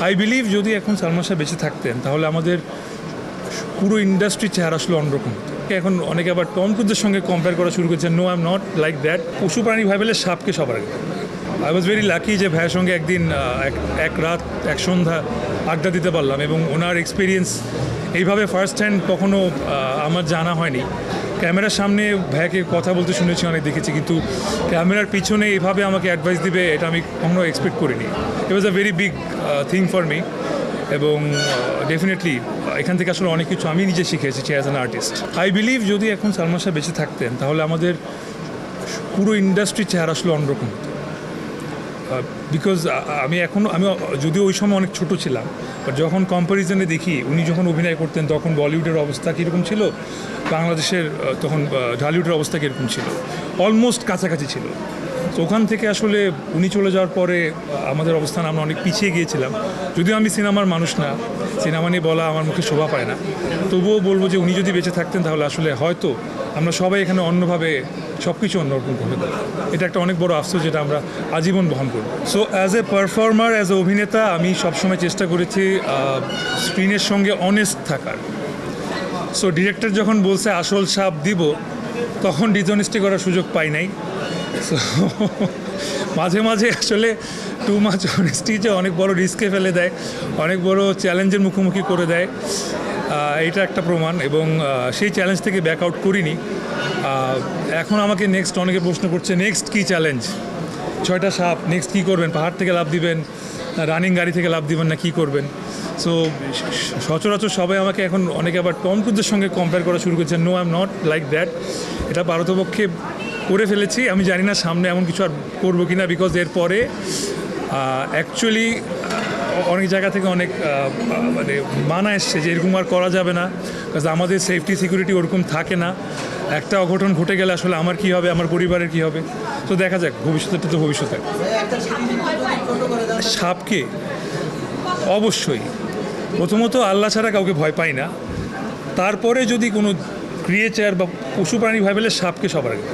I believe যদি এখন সালমান শাহ বেঁচে থাকতেন, তাহলে আমাদের পুরো ইন্ডাস্ট্রির চেহারা আসলে অন্যরকম। এখন অনেকে আবার টম ক্রুজের সঙ্গে কম্পেয়ার করা শুরু করছে no I'm not like that পশু প্রাণী ভাইবেলে সাপকে সবার আগে আই ওয়াজ ভেরি লাকি যে ভাইয়ের সঙ্গে একদিন এক- এক রাত, এক সন্ধ্যা আড্ডা দিতে পারলাম এবং ওনার এক্সপিরিয়েন্স এইভাবে ফার্স্ট হ্যান্ড কখনো আমার জানা হয়নি। ক্যামেরার সামনে ভাইয়াকে কথা বলতে শুনেছি, অনেক দেখেছি, কিন্তু ক্যামেরার পিছনে এইভাবে আমাকে অ্যাডভাইস দিবে, এটা আমি কখনো এক্সপেক্ট করিনি। It was a very big thing for me এবং ডেফিনেটলি এখান থেকে আসলে অনেক কিছু আমি নিজে শিখে এসেছি as an artist I believe যদি এখন সালমান শাহ বেঁচে থাকতেন, তাহলে আমাদের পুরো ইন্ডাস্ট্রির চেহারা আসলে অন্যরকম বিকজ আমি এখন, আমি, যদিও ওই সময় অনেক ছোট ছিলাম বাট যখন কম্প্যারিজনে দেখি, উনি যখন অভিনয় করতেন, তখন বলিউডের অবস্থা কীরকম ছিল? বাংলাদেশের তখন ঢালিউডের অবস্থা কীরকম ছিল? অলমোস্ট কাছাকাছি ছিল। তো ওখান থেকে আসলে উনি চলে যাওয়ার পরে আমাদের অবস্থান আমরা অনেক পিছিয়ে গিয়েছিলাম। যদিও আমি সিনেমার মানুষ না, সিনেমা নিয়ে বলা আমার মুখে শোভা পায় না। তবুও বলব যে উনি যদি বেঁচে থাকতেন তাহলে আসলে হয়তো আমরা সবাই এখানে অন্যভাবে সব কিছু অন্যরকম করতে এটা একটা অনেক বড় আফসোস যেটা আমরা আজীবন বহন করব। So as a performer as a অভিনেতা, আমি সবসময় চেষ্টা করেছি স্ক্রিনের সঙ্গে অনেস্ট থাকার। সো ডিরেক্টর যখন বলছে, আসল সাপ দিব, তখন ডিজনেস্টি করার সুযোগ পাই নাই। সো মাঝে মাঝে আসলে টু মাছ অনেস্টি যে অনেক বড় রিস্কে ফেলে দেয়, অনেক বড় চ্যালেঞ্জের মুখোমুখি করে দেয়। এটা একটা প্রমাণ এবং সেই চ্যালেঞ্জ থেকে ব্যাক আউট করিনি। এখন আমাকে নেক্সট অনেকে প্রশ্ন করছে নেক্সট কী চ্যালেঞ্জ ছয়টা সাপ নেক্সট কী করবেন? পাহাড় থেকে লাভ দিবেন রানিং গাড়ি থেকে লাভ দিবেন না কী করবেন? সো সচরাচর সবাই আমাকে এখন অনেকে আবার টম ক্রুজের সঙ্গে কম্পেয়ার করা শুরু করছে। No I'm not like that এটা পারতপক্ষে করে ফেলেছি। আমি জানি না সামনে এমন কিছু আর করব কি না বিকজ এরপরে অ্যাকচুয়ালি অনেক জায়গা থেকে অনেক মানে মানা এসছে যে এরকম আর করা যাবে না কাজ আমাদের সেফটি সিকিউরিটি ওরকম থাকে না। একটা অঘটন ঘটে গেলে আসলে আমার কী হবে, আমার পরিবারের কী হবে? তো দেখা যাক, ভবিষ্যতের তো ভবিষ্যতে। সাপকে? অবশ্যই। প্রথমত আল্লাহ ছাড়া কাউকে ভয় পাই না। তারপরে যদি কোনো ক্রিয়েচার বা পশু প্রাণী ভাই পেলে সাপকে সবার আগে।